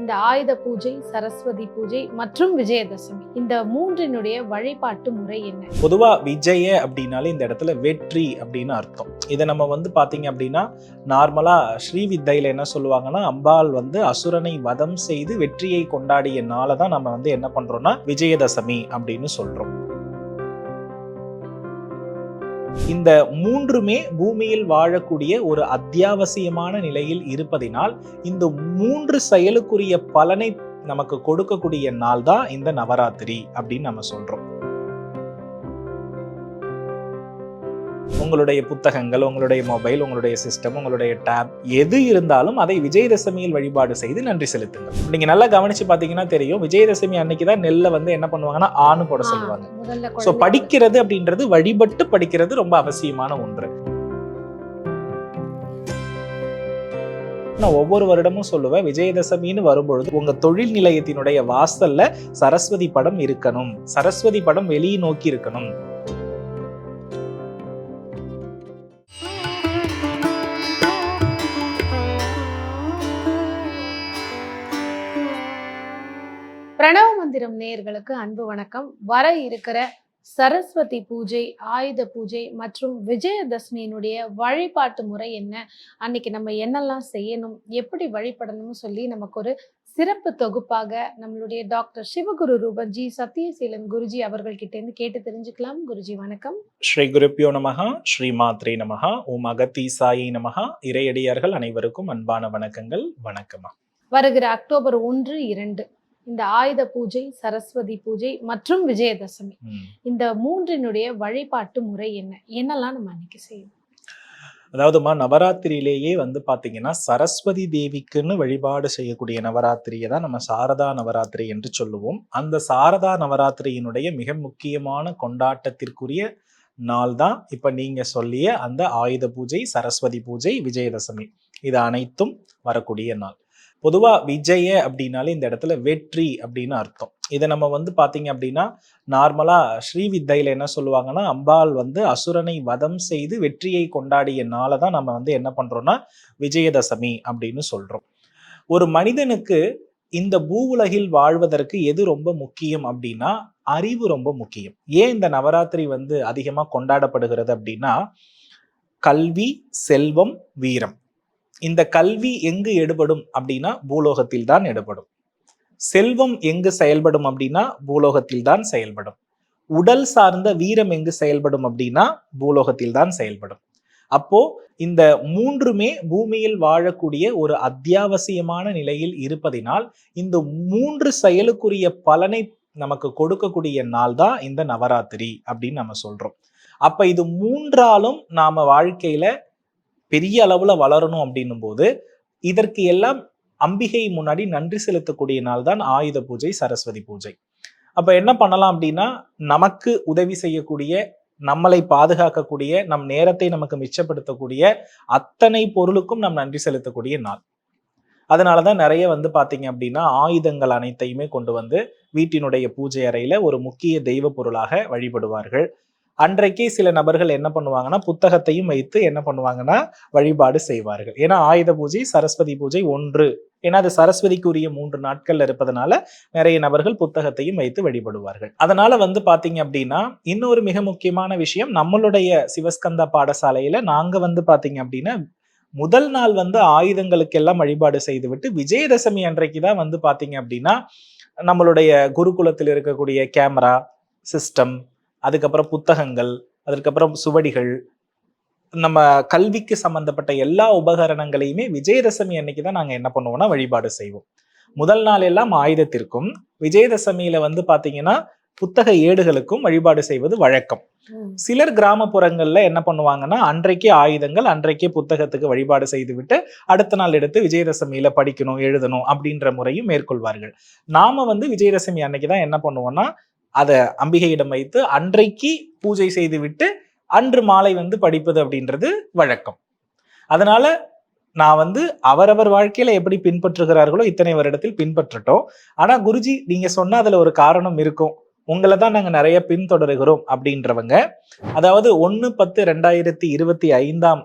இந்த ஆயுத பூஜை சரஸ்வதி பூஜை மற்றும் விஜயதசமி. இந்த மூன்றினுடைய வழிபாட்டு முறை என்ன? பொதுவா விஜய அப்படின்னாலே இந்த இடத்துல வெற்றி அப்படின்னு அர்த்தம். இதை நம்ம வந்து பாத்தீங்க அப்படின்னா நார்மலா ஸ்ரீவித்தையில என்ன சொல்லுவாங்கன்னா அம்பாள் வந்து அசுரனை வதம் செய்து வெற்றியை கொண்டாடிய நாளை தான் நம்ம வந்து என்ன பண்றோம்னா விஜயதசமி அப்படின்னு சொல்றோம். இந்த மூன்றுமே பூமியில் வாழக்கூடிய ஒரு அத்தியாவசியமான நிலையில் இருப்பதினால் இந்த மூன்று செயலுக்குரிய பலனை நமக்கு கொடுக்கக்கூடிய நாள் தான் இந்த நவராத்திரி அப்படின்னு நம்ம சொல்றோம். உங்களுடைய புத்தகங்கள் உங்களுடைய மொபைல் உங்களுடைய சிஸ்டம் உங்களுடைய டேப் எது இருந்தாலும் அதை விஜயதசமியில் வழிபாடு செய்து நன்றி செலுத்துங்கள். நீங்க நல்லா கவனிச்சு பாத்தீங்கன்னா தெரியும். விஜயதசமி அன்னைக்கு தான் நெல்லை வந்து என்ன பண்ணுவாங்கன்னா ஆணு போட சொல்லுவாங்க. சோ படிக்கிறது அப்படின்றது வழிபட்டு படிக்கிறது ரொம்ப அவசியமான ஒன்று. நான் ஒவ்வொரு வருடமும் சொல்லுவேன் விஜயதசமின்னு வரும்பொழுது உங்க தொழில் நிலையத்தினுடைய வாசல்ல சரஸ்வதி படம் இருக்கணும். சரஸ்வதி படம் வெளியே நோக்கி இருக்கணும். பிரணவ மந்திரம் நேயர்களுக்கு அன்பு வணக்கம். வர இருக்கிற சரஸ்வதி பூஜை ஆயுத பூஜை மற்றும் விஜயதசமியினுடைய வழிபாட்டு முறை என்ன? அன்னைக்கு நம்ம என்னெல்லாம் செய்யணும்? எப்படி வழிபடணும்னு சொல்லி நமக்கு ஒரு சிறப்பு தொகுப்பாக நம்மளுடைய டாக்டர் சிவகுரு ரூபன்ஜி சத்யசீலன் குருஜி அவர்கள்கிட்ட இருந்து கேட்டு தெரிஞ்சுக்கலாம். குருஜி வணக்கம். ஸ்ரீ குருப்பியோ நமகா ஸ்ரீ மாத்ரே நமகா ஓம் அகத்தீசாயி நமகா இறையடியார்கள் அனைவருக்கும் அன்பான வணக்கங்கள். வணக்கமா. வருகிற அக்டோபர் ஒன்று இரண்டு. இந்த ஆயுத பூஜை சரஸ்வதி பூஜை மற்றும் விஜயதசமி. இந்த மூன்றினுடைய வழிபாட்டு முறை என்ன? என்னெல்லாம் நம்ம அன்னைக்கு செய்யணும்? அதாவதுமா நவராத்திரியிலேயே வந்து பாத்தீங்கன்னா சரஸ்வதி தேவிக்குன்னு வழிபாடு செய்யக்கூடிய நவராத்திரியை தான் நம்ம சாரதா நவராத்திரி என்று சொல்லுவோம். அந்த சாரதா நவராத்திரியினுடைய மிக முக்கியமான கொண்டாட்டத்திற்குரிய நாள் தான் இப்ப நீங்க சொல்லிய அந்த ஆயுத பூஜை சரஸ்வதி பூஜை விஜயதசமி. இது அனைத்தும் வரக்கூடிய நாள். பொதுவா விஜய அப்படின்னாலே இந்த இடத்துல வெற்றி அப்படின்னு அர்த்தம். இதை நம்ம வந்து பார்த்தீங்க அப்படின்னா நார்மலாக ஸ்ரீவித்தையில் என்ன சொல்லுவாங்கன்னா அம்பாள் வந்து அசுரனை வதம் செய்து வெற்றியை கொண்டாடிய நாளை தான் நம்ம வந்து என்ன பண்ணுறோன்னா விஜயதசமி அப்படின்னு சொல்கிறோம் ஒரு மனிதனுக்கு இந்த பூவுலகில் வாழ்வதற்கு எது ரொம்ப முக்கியம் அப்படின்னா அறிவு ரொம்ப முக்கியம். ஏன் இந்த நவராத்திரி வந்து அதிகமாக கொண்டாடப்படுகிறது அப்படின்னா கல்வி செல்வம் வீரம். இந்த கல்வி எங்கு எடுபடும் அப்படின்னா பூலோகத்தில் தான் எடுபடும். செல்வம் எங்கு செயல்படும் அப்படின்னா பூலோகத்தில் தான் செயல்படும். உடல் சார்ந்த வீரம் எங்கு செயல்படும் அப்படின்னா பூலோகத்தில் தான் செயல்படும். அப்போ இந்த மூன்றுமே பூமியில் வாழக்கூடிய ஒரு அத்தியாவசியமான நிலையில் இருப்பதினால் இந்த மூன்று செயலுக்குரிய பலனை நமக்கு கொடுக்கக்கூடிய நாள் தான் இந்த நவராத்திரி அப்படின்னு நம்ம சொல்றோம். அப்ப இது மூன்றாலும் நாம வாழ்க்கையில பெரிய அளவுல வளரணும் அப்படின்னும் போது இதற்கு எல்லாம் அம்பிகை முன்னாடி நன்றி செலுத்தக்கூடிய நாள் தான் ஆயுத பூஜை சரஸ்வதி பூஜை. அப்ப என்ன பண்ணலாம் அப்படின்னா நமக்கு உதவி செய்யக்கூடிய நம்மளை பாதுகாக்கக்கூடிய நம் நேரத்தை நமக்கு மிச்சப்படுத்தக்கூடிய அத்தனை பொருளுக்கும் நாம் நன்றி செலுத்தக்கூடிய நாள். அதனாலதான் நிறைய வந்து பாத்தீங்க அப்படின்னா ஆயுதங்கள் அனைத்தையுமே கொண்டு வந்து வீட்டினுடைய பூஜை அறையில ஒரு முக்கிய தெய்வ பொருளாக வழிபடுவார்கள். அன்றைக்கே சில நபர்கள் என்ன பண்ணுவாங்கன்னா புத்தகத்தையும் வைத்து என்ன பண்ணுவாங்கன்னா வழிபாடு செய்வார்கள். ஏன்னா ஆயுத பூஜை சரஸ்வதி பூஜை ஒன்று. ஏன்னா அது சரஸ்வதிக்குரிய மூன்று நாட்கள் இருப்பதனால நிறைய நபர்கள் புத்தகத்தையும் வைத்து வழிபடுவார்கள். அதனால வந்து பாத்தீங்க அப்படின்னா இன்னொரு மிக முக்கியமான விஷயம் நம்மளுடைய சிவஸ்கந்தா பாடசாலையில நாங்க வந்து பாத்தீங்க அப்படின்னா முதல் நாள் வந்து ஆயுதங்களுக்கெல்லாம் வழிபாடு செய்துவிட்டு விஜயதசமி அன்றைக்கு தான் வந்து பாத்தீங்க அப்படின்னா நம்மளுடைய குருகுலத்தில் இருக்கக்கூடிய கேமரா சிஸ்டம் அதுக்கப்புறம் புத்தகங்கள் அதுக்கப்புறம் சுவடிகள் நம்ம கல்விக்கு சம்பந்தப்பட்ட எல்லா உபகரணங்களையுமே விஜயதசமி அன்னைக்கு தான் நாங்க என்ன பண்ணுவோம்னா வழிபாடு செய்வோம். முதல் நாள் எல்லாம் ஆயுதத்திற்கும் விஜயதசமியில வந்து பாத்தீங்கன்னா புத்தக ஏடுகளுக்கும் வழிபாடு செய்வது வழக்கம். சிலர் கிராமப்புறங்கள்ல என்ன பண்ணுவாங்கன்னா அன்றைக்கே ஆயுதங்கள் அன்றைக்கே புத்தகத்துக்கு வழிபாடு செய்துவிட்டு அடுத்த நாள் எடுத்து விஜயதசமியில படிக்கணும் எழுதணும் அப்படின்ற முறையும் மேற்கொள்வார்கள். நாம வந்து விஜயதசமி அன்னைக்கு தான் என்ன பண்ணுவோம்னா அதை அம்பிகையிடம் வைத்து அன்றைக்கு பூஜை செய்துவிட்டு அன்று மாலை வந்து படிப்பது அப்படின்றது வழக்கம். அதனால நான் வந்து அவரவர் வாழ்க்கையில எப்படி பின்பற்றுகிறார்களோ இத்தனை வருடத்தில் பின்பற்றட்டும். ஆனா குருஜி நீங்க சொன்ன அதுல ஒரு காரணம் இருக்கும். உங்களை தான் நாங்கள் நிறைய பின்தொடருகிறோம் அப்படின்றவங்க. அதாவது ஒன்று பத்து ரெண்டாயிரத்தி இருபத்தி ஐந்தாம்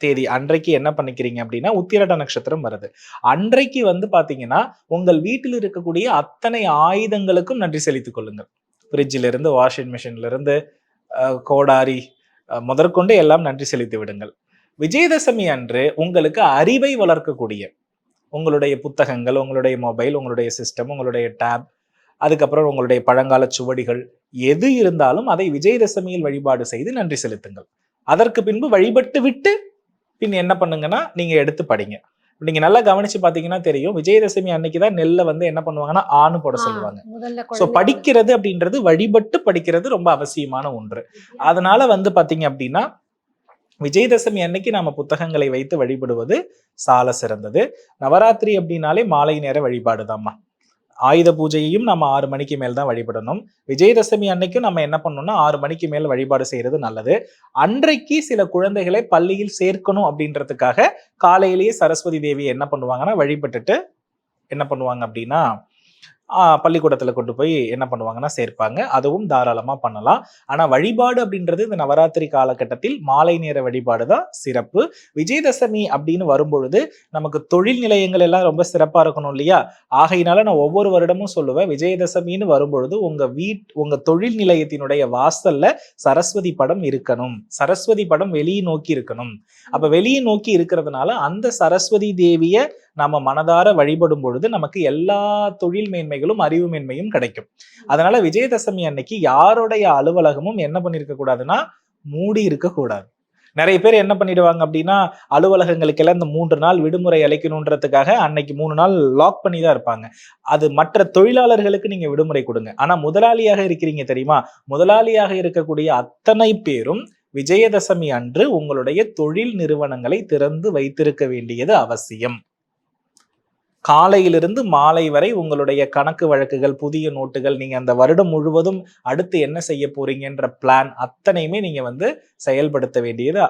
தேதி அன்றைக்கு என்ன பண்ணிக்கிறீங்க அப்படின்னா உத்திரட நட்சத்திரம் வருது. அன்றைக்கு வந்து பாத்தீங்கன்னா உங்கள் வீட்டில் இருக்கக்கூடிய அத்தனை ஆயுதங்களுக்கும் நன்றி செலுத்திக் கொள்ளுங்கள். ஃப்ரிட்ஜிலிருந்து வாஷிங் மிஷின்லேருந்து கோடாரி முதற்கொண்டு எல்லாம் நன்றி செலுத்தி விடுங்கள். விஜயதசமி அன்று உங்களுக்கு அறிவை வளர்க்கக்கூடிய உங்களுடைய புத்தகங்கள் உங்களுடைய மொபைல் உங்களுடைய சிஸ்டம் உங்களுடைய டேப் அதுக்கப்புறம் உங்களுடைய பழங்கால சுவடிகள் எது இருந்தாலும் அதை விஜயதசமியில் வழிபாடு செய்து நன்றி செலுத்துங்கள். அதற்கு பின்பு வழிபட்டு விட்டு பின் என்ன பண்ணுங்கன்னா நீங்கள் எடுத்து படிங்க. நீங்க நல்லா கவனிச்சு பாத்தீங்கன்னா தெரியும். விஜயதசமி அன்னைக்கு தான் நெல்லை வந்து என்ன பண்ணுவாங்கன்னா ஆணு போட சொல்லுவாங்க. சோ படிக்கிறது அப்படின்றது வழிபட்டு படிக்கிறது ரொம்ப அவசியமான ஒன்று. அதனால வந்து பாத்தீங்க அப்படின்னா விஜயதசமி அன்னைக்கு நாம புத்தகங்களை வைத்து வழிபடுவது சால சிறந்தது. நவராத்திரி அப்படின்னாலே மாலை நேர வழிபாடுதாம்மா. ஆயுத பூஜையையும் நம்ம ஆறு மணிக்கு மேல் தான் வழிபடணும். விஜயதசமி அன்னைக்கும் நம்ம என்ன பண்ணணும்னா ஆறு மணிக்கு மேல் வழிபாடு செய்யறது நல்லது. அன்றைக்கு சில குழந்தைகளை பள்ளியில் சேர்க்கணும் அப்படின்றதுக்காக காலையிலேயே சரஸ்வதி தேவி என்ன பண்ணுவாங்கன்னா வழிபட்டுட்டு என்ன பண்ணுவாங்க அப்படின்னா பள்ளிக்கூடத்தில் கொண்டு போய் என்ன பண்ணுவாங்கன்னா சேர்ப்பாங்க. அதுவும் தாராளமாக பண்ணலாம். ஆனால் வழிபாடு அப்படின்றது இந்த நவராத்திரி காலகட்டத்தில் மாலை நேர வழிபாடு தான் சிறப்பு. விஜயதசமி அப்படின்னு வரும்பொழுது நமக்கு தொழில் நிலையங்கள் எல்லாம் ரொம்ப சிறப்பாக இருக்கணும் இல்லையா? ஆகையினால நான் ஒவ்வொரு வருடமும் சொல்லுவேன் விஜயதசமின்னு வரும்பொழுது உங்கள் வீட் உங்கள் தொழில் நிலையத்தினுடைய வாசல்ல சரஸ்வதி படம் இருக்கணும். சரஸ்வதி படம் வெளியே நோக்கி இருக்கணும். அப்போ வெளியே நோக்கி இருக்கிறதுனால அந்த சரஸ்வதி தேவியை நம்ம மனதார வழிபடும் பொழுது நமக்கு எல்லா தொழில் மேன்மைகளும் அறிவு மேன்மையும் கிடைக்கும். அதனால விஜயதசமி அன்னைக்கு யாருடைய அலுவலகமும் என்ன பண்ணிருக்க கூடாதுன்னா மூடி இருக்க கூடாது. நிறைய பேர் என்ன பண்ணிடுவாங்க அப்படின்னா அலுவலகங்களுக்கெல்லாம் இந்த மூன்று நாள் விடுமுறை அளிக்கணுன்றதுக்காக அன்னைக்கு மூணு நாள் லாக் பண்ணி தான் இருப்பாங்க. அது மற்ற தொழிலாளர்களுக்கு நீங்க விடுமுறை கொடுங்க. ஆனா முதலாளியாக இருக்கிறீங்க தெரியுமா? முதலாளியாக இருக்கக்கூடிய அத்தனை பேரும் விஜயதசமி அன்று உங்களுடைய தொழில் நிறுவனங்களை திறந்து வைத்திருக்க வேண்டியது அவசியம். காலையிலிருந்து மாலை வரை உங்களுடைய கணக்கு வழக்குகள் புதிய நோட்டுகள் நீங்கள் அந்த வருடம் முழுவதும் அடுத்து என்ன செய்ய போறீங்கன்ற பிளான் அத்தனையுமே நீங்கள் வந்து செயல்படுத்த வேண்டியது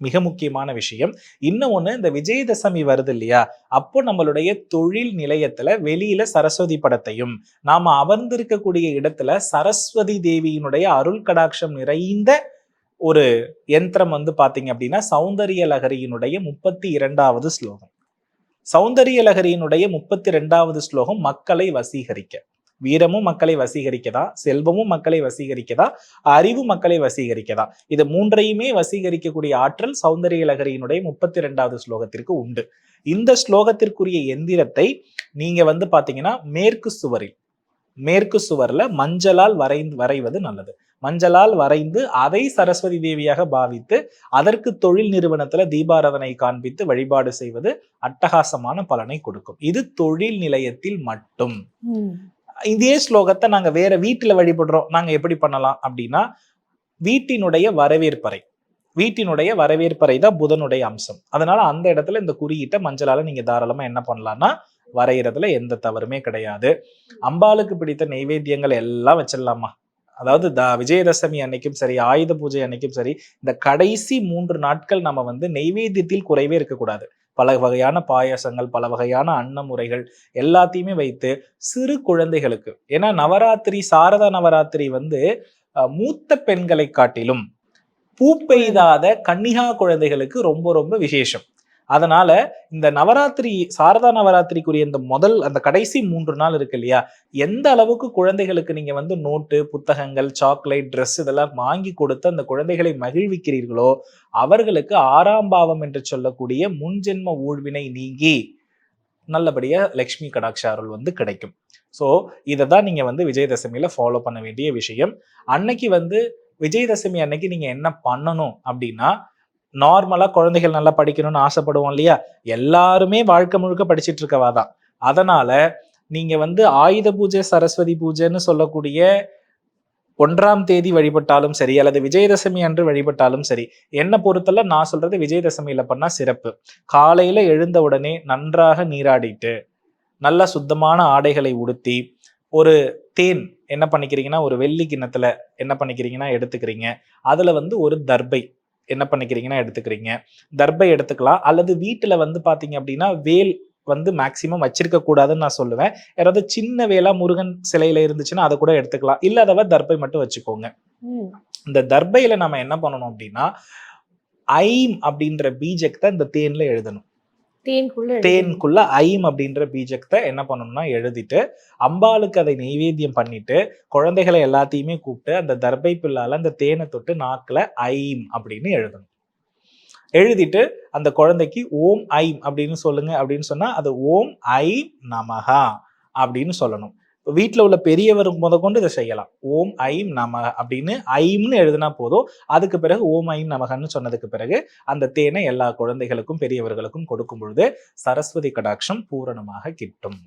மிக முக்கியமான விஷயம். இன்னும் ஒன்று இந்த விஜயதசமி வருது இல்லையா? அப்போ நம்மளுடைய தொழில் நிலையத்தில் வெளியில சரஸ்வதி படத்தையும் நாம் அமர்ந்திருக்கக்கூடிய இடத்துல சரஸ்வதி தேவியினுடைய அருள் கடாட்சம் நிறைந்த ஒரு யந்திரம் வந்து பார்த்தீங்க அப்படின்னா சௌந்தரிய லகரியினுடைய முப்பத்தி இரண்டாவது ஸ்லோகம். சௌந்தரிய லகரியினுடைய முப்பத்தி ரெண்டாவது ஸ்லோகம் மக்களை வசீகரிக்க. வீரமும் மக்களை வசீகரிக்கதா? செல்வமும் மக்களை வசீகரிக்கதா? அறிவு மக்களை வசீகரிக்கதா? இது மூன்றையுமே வசீகரிக்கக்கூடிய ஆற்றல் சௌந்தரிய லகரியினுடைய முப்பத்தி ரெண்டாவது ஸ்லோகத்திற்கு உண்டு. இந்த ஸ்லோகத்திற்குரிய எந்திரத்தை நீங்க வந்து பாத்தீங்கன்னா மேற்கு சுவரில் மேற்கு சுவர்ல மஞ்சளால் வரை வரைவது நல்லது. மஞ்சளால் வரைந்து அதை சரஸ்வதி தேவியாக பாவித்து அதற்கு தொழில் நிறுவனத்துல தீபாராதனை காண்பித்து வழிபாடு செய்வது அட்டகாசமான பலனை கொடுக்கும். இது தொழில் நிலையத்தில் மட்டும். இதே ஸ்லோகத்தை நாங்க வேற வீட்டுல வழிபடுறோம். நாங்க எப்படி பண்ணலாம் அப்படின்னா வீட்டினுடைய வரவேற்பறை. வீட்டினுடைய வரவேற்பறை தான் புதனுடைய அம்சம். அதனால அந்த இடத்துல இந்த குறியீட்டை மஞ்சளால நீங்க தாராளமா என்ன பண்ணலாம்னா வரைகிறதுல எந்த தவறுமே கிடையாது. அம்பாளுக்கு பிடித்த நெய்வேத்தியங்கள் எல்லாம் வச்சிடலாமா? அதாவது த விஜயதசமி அன்னைக்கும் சரி ஆயுத பூஜை அன்னைக்கும் சரி இந்த கடைசி மூன்று நாட்கள் நம்ம வந்து நெய்வேத்தியத்தில் குறைவே இருக்கக்கூடாது பல வகையான பாயாசங்கள் பல வகையான அன்ன முறைகள் எல்லாத்தையுமே வைத்து சிறு குழந்தைகளுக்கு. ஏன்னா நவராத்திரி சாரதா நவராத்திரி வந்து மூத்த பெண்களை காட்டிலும் பூ பெய்தாத கன்னிகா குழந்தைகளுக்கு ரொம்ப ரொம்ப விசேஷம். அதனால இந்த நவராத்திரி சாரதா நவராத்திரிக்குரிய இந்த முதல் அந்த கடைசி மூன்று நாள் இருக்கு இல்லையா? எந்த அளவுக்கு குழந்தைகளுக்கு நீங்க வந்து நோட்டு புத்தகங்கள் சாக்லேட் ட்ரெஸ் இதெல்லாம் வாங்கி கொடுத்து அந்த குழந்தைகளை மகிழ்விக்கிறீர்களோ அவர்களுக்கு ஆறாம் பாவம் என்று சொல்லக்கூடிய முன்ஜென்ம ஊழ்வினை நீங்கி நல்லபடியா லக்ஷ்மி கடாட்ச அருள் வந்து கிடைக்கும். ஸோ இதை தான் நீங்க வந்து விஜயதசமியில ஃபாலோ பண்ண வேண்டிய விஷயம். அன்னைக்கு வந்து விஜயதசமி அன்னைக்கு நீங்க என்ன பண்ணணும் அப்படின்னா நார்மலா குழந்தைகள் நல்லா படிக்கணும்னு ஆசைப்படுவோம் இல்லையா? எல்லாருமே வாழ்க்கை முழுக்க படிச்சிட்டு இருக்கவா தான். அதனால நீங்க வந்து ஆயுத பூஜை சரஸ்வதி பூஜைன்னு சொல்லக்கூடிய ஒன்றாம் தேதி வழிபட்டாலும் சரி அல்லது விஜயதசமி அன்று வழிபட்டாலும் சரி என்ன பொறுத்தல நான் சொல்றது விஜயதசமியில பண்ணா சிறப்பு. காலையில எழுந்த உடனே நன்றாக நீராடிட்டு நல்ல சுத்தமான ஆடைகளை உடுத்தி ஒரு தேன் என்ன பண்ணிக்கிறீங்கன்னா ஒரு வெள்ளி கிண்ணத்துல என்ன பண்ணிக்கிறீங்கன்னா எடுத்துக்கிறீங்க. அதுல வந்து ஒரு தர்பை என்ன பண்ணிக்கிறீங்கன்னா எடுத்துக்கிறீங்க. தர்பை எடுத்துக்கலாம். அல்லது வீட்டுல வந்து பாத்தீங்க அப்படின்னா வேல் வந்து மேக்சிமம் வச்சிருக்க கூடாதுன்னு நான் சொல்லுவேன். யாராவது சின்ன வேலா முருகன் சிலையில இருந்துச்சுன்னா அதை கூட எடுத்துக்கலாம். இல்லாதவ தர்பை மட்டும் வச்சுக்கோங்க. இந்த தர்பையில நம்ம என்ன பண்ணணும் அப்படின்னா ஐம் அப்படின்ற பீஜத்தை இந்த தேன்ல எழுதணும். தேன்குள்ள தேன்குள்ள ஐம் அப்படின்ற பீஜகத்தை என்ன பண்ணணும்னா எழுதிட்டு அம்பாளுக்கு அதை நெய்வேத்தியம் பண்ணிட்டு குழந்தைகளை எல்லாத்தையுமே கூப்பிட்டு அந்த தர்பை பில்லால அந்த தேனை தொட்டு நாக்குல ஐம் அப்படின்னு எழுதணும். எழுதிட்டு அந்த குழந்தைக்கு ஓம் ஐம் அப்படின்னு சொல்லுங்க அப்படின்னு சொன்னா அது ஓம் ஐம் நமகா அப்படின்னு சொல்லணும். வீட்டில் உள்ள பெரியவர் முதற்கொண்டு இதை செய்யலாம். ஓம் ஐம் நம அப்படின்னு ஐம்னு எழுதினா போதும். அதுக்கு பிறகு ஓம் ஐம் நமகன்னு சொன்னதுக்கு பிறகு அந்த தேனை எல்லா குழந்தைகளுக்கும் பெரியவர்களுக்கும் கொடுக்கும் பொழுது சரஸ்வதி கடாட்சம் பூரணமாக கிட்டும்.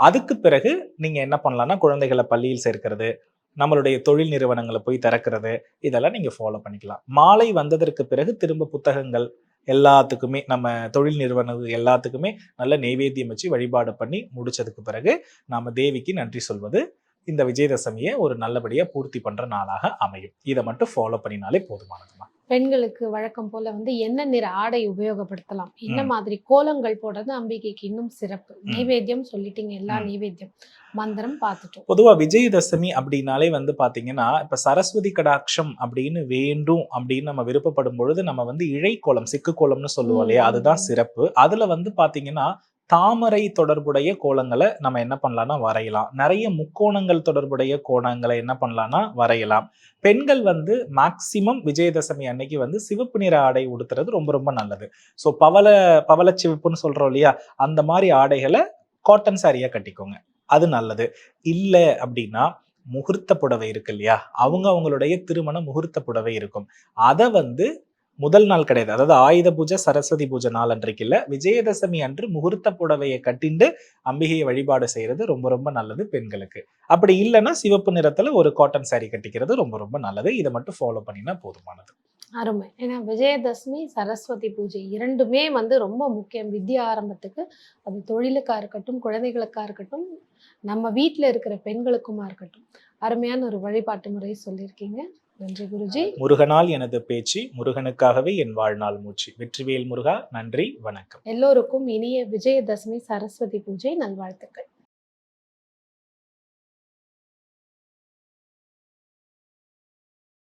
அதுக்கு பிறகு நீங்கள் என்ன பண்ணலாம்னா குழந்தைகளை பள்ளியில் சேர்க்கிறது நம்மளுடைய தொழில் நிறுவனங்களை போய் திறக்கிறது இதெல்லாம் நீங்கள் ஃபாலோ பண்ணிக்கலாம். மாலை வந்ததற்கு பிறகு திரும்ப புத்தகங்கள் எல்லாத்துக்குமே நம்ம தொழில் நிறுவனம் எல்லாத்துக்குமே நல்ல நெய்வேத்தியம் வச்சு வழிபாடு பண்ணி முடிச்சதுக்கு பிறகு நாம தேவிக்கு நன்றி சொல்வது இந்த விஜயதசமியை ஒரு நல்லபடியாக பூர்த்தி பண்ணுற நாளாக அமையும். இதை மட்டும் ஃபாலோ பண்ணினாலே போதுமானதுமா? பெண்களுக்கு வழக்கம் போல வந்து என்ன நிற ஆடை உபயோகப்படுத்தலாம். என்ன. மாதிரி கோலங்கள் போடுறது அம்பிகைக்கு இன்னும் சிறப்பு. நைவேத்தியம் சொல்லிட்டீங்க எல்லா. நைவேத்தியம். மந்திரம் பார்த்துட்டோம். பொதுவா விஜயதசமி அப்படின்னாலே வந்து பாத்தீங்கன்னா இப்ப சரஸ்வதி கடாட்சம் அப்படின்னு வேண்டும் அப்படின்னு நம்ம விருப்பப்படும் பொழுது நம்ம வந்து இழைக்கோலம் சிக்கு கோலம்னு சொல்லுவோம் இல்லையா. அதுதான் சிறப்பு. அதுல வந்து பாத்தீங்கன்னா தாமரை தொடர்புடைய கோலங்களை நம்ம என்ன பண்ணலாம்னா வரையலாம். நிறைய முக்கோணங்கள் தொடர்புடைய கோணங்களை என்ன பண்ணலாம்னா வரையலாம். பெண்கள் வந்து மேக்சிமம் விஜயதசமி அன்னைக்கு வந்து சிவப்பு நிற ஆடை உடுத்துறது ரொம்ப ரொம்ப நல்லது. ஸோ பவள பவள சிவப்புன்னு சொல்றோம் இல்லையா? அந்த மாதிரி ஆடைகளை காட்டன் சாரியா கட்டிக்கோங்க. அது நல்லது. இல்லை அப்படின்னா முகூர்த்த புடவை இருக்கு இல்லையா? அவங்க அவங்களுடைய திருமண முகூர்த்த புடவை இருக்கும். அதை வந்து முதல் நாள் கிடையாது. அதாவது ஆயுத பூஜை சரஸ்வதி பூஜை நாள் அன்றைக்கு இல்லை. விஜயதசமி அன்று முகூர்த்த புடவையை கட்டிண்டு அம்பிகையை வழிபாடு செய்யறது ரொம்ப ரொம்ப நல்லது பெண்களுக்கு. அப்படி இல்லைன்னா சிவப்பு நிறத்துல ஒரு காட்டன் சாரி கட்டிக்கிறது ரொம்ப ரொம்ப நல்லது. இதை மட்டும் ஃபாலோ பண்ணினா போதுமானது. அருமை. ஏன்னா விஜயதசமி சரஸ்வதி பூஜை இரண்டுமே வந்து ரொம்ப முக்கியம். வித்யா ஆரம்பத்துக்கு அது தொழிலுக்காக இருக்கட்டும் குழந்தைகளுக்காக இருக்கட்டும் நம்ம வீட்டில் இருக்கிற பெண்களுக்குமா இருக்கட்டும். அருமையான ஒரு வழிபாட்டு முறை சொல்லியிருக்கீங்க. நன்றி குருஜி. முருகனால் எனது பேச்சு முருகனுக்காகவே என் வாழ்நாள் மூச்சு. வெற்றிவேல் முருகா நன்றி வணக்கம். எல்லோருக்கும் இனிய விஜயதசமி சரஸ்வதி பூஜை நல்வாழ்த்துக்கள்.